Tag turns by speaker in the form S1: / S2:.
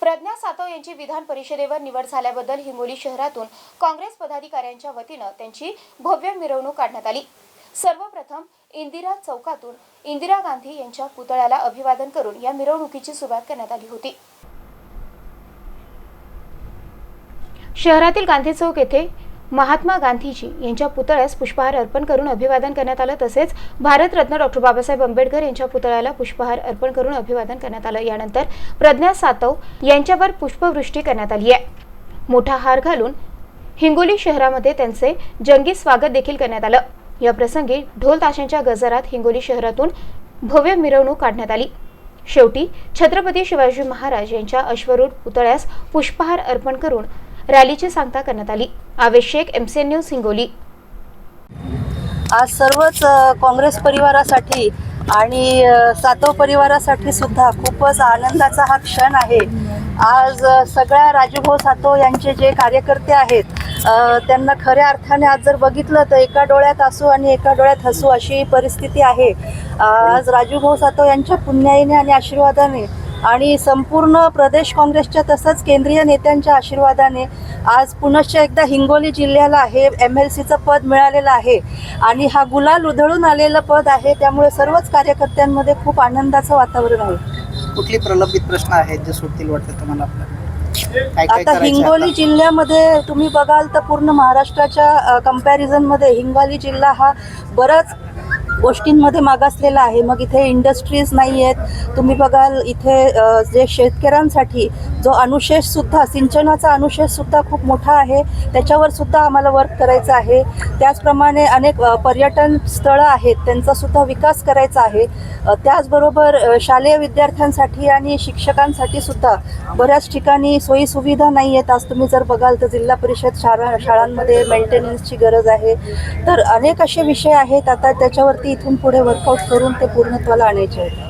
S1: प्रज्ञा सातव यांची विधान परिषदेवर निवड झाल्याबद्दल हिंगोली शहरातून काँग्रेस पदाधिकाऱ्यांच्या वतीनं त्यांची भव्य मिरवणूक काढण्यात आली. सर्वप्रथम इंदिरा चौकातून इंदिरा गांधी यांच्या पुतळ्याला अभिवादन करून या मिरवणुकीची सुरुवात करण्यात आली होती. शहरातील गांधी चौक येथे महात्मा गांधीजी यांच्या पुतळ्यास पुष्पहार अर्पण करून अभिवादन करण्यात आलं. तसेच भारतरत्न डॉक्टर बाबासाहेब आंबेडकर यांच्या पुतळ्याला पुष्पहार अर्पण करून अभिवादन करण्यात आलं. यानंतर प्रज्ञा सातव यांच्यावर पुष्पवृष्टी करण्यात आली आहे. मोठा हार घालून हिंगोली शहरामध्ये त्यांचे जंगी स्वागत देखील करण्यात आलं. या प्रसंगी ढोल ताशांच्या गजरात हिंगोली शहरातून भव्य मिरवणूक काढण्यात आली. शेवटी छत्रपती शिवाजी महाराज यांच्या अश्वरूढ पुतळ्यास पुष्पहार अर्पण करून रॅलीची सांगता करण्यात आली. आवश्यक एमसीएन न्यूज हिंगोली.
S2: आज सर्वच काँग्रेस परिवारासाठी आणि सातव परिवारासाठी सुद्धा खूपच आनंदाचा हा क्षण आहे. आज सगळ्या राजूभाऊ सातव यांचे जे कार्यकर्ते आहेत त्यांना खऱ्या अर्थाने आज जर बघितलं तर एका डोळ्यात असू आणि एका डोळ्यात हसू अशी परिस्थिती आहे. आज राजूभाऊ सातव यांच्या पुण्याईने आणि आशीर्वादाने आणि संपूर्ण प्रदेश काँग्रेसच्या तसंच केंद्रीय नेत्यांच्या आशीर्वादाने आज पुनश्च एकदा हिंगोली जिल्ह्याला हे एम एल सीचं पद मिळालेलं आहे. आणि हा गुलाल उधळून आलेलं पद आहे त्यामुळे सर्वच कार्यकर्त्यांमध्ये खूप आनंदाचं वातावरण आहे.
S3: कुठली प्रलंबित प्रश्न आहेत जे सुटतील वाटतं तुम्हाला
S2: आता हिंगोली? जिल्ह्यामध्ये तुम्ही बघाल तर पूर्ण महाराष्ट्राच्या कम्पॅरिझनमध्ये हिंगोली जिल्हा हा बराच गोष्टींमध्ये मागासलेला आहे. मग इथे इंडस्ट्रीज नाही आहेत तुम्ही बघाल इथे जे शेतकऱ्यांसाठी जो अनुशेष सुद्धा सिंचनाचा अनुशेष सुद्धा खूप मोठा आहे. त्याच्यावर सुद्धा आम्हाला वर्क करायचं आहे. त्याचप्रमाणे अनेक पर्यटन स्थळं आहेत. त्यांचा सुद्धा विकास करायचा आहे. त्याचबरोबर शालेय विद्यार्थ्यांसाठी आणि शिक्षकांसाठी सुद्धा बऱ्याच ठिकाणी सोयी सुविधा नाही आहेत. आज तुम्ही जर बघाल तर जिल्हा परिषद शाळा शाळांमध्ये मेंटेनन्सची गरज आहे. तर अनेक असे विषय आहेत. आता त्याच्यावरती इथून पुढे वर्कआउट करून ते पूर्णत्वाला आणायचे आहेत.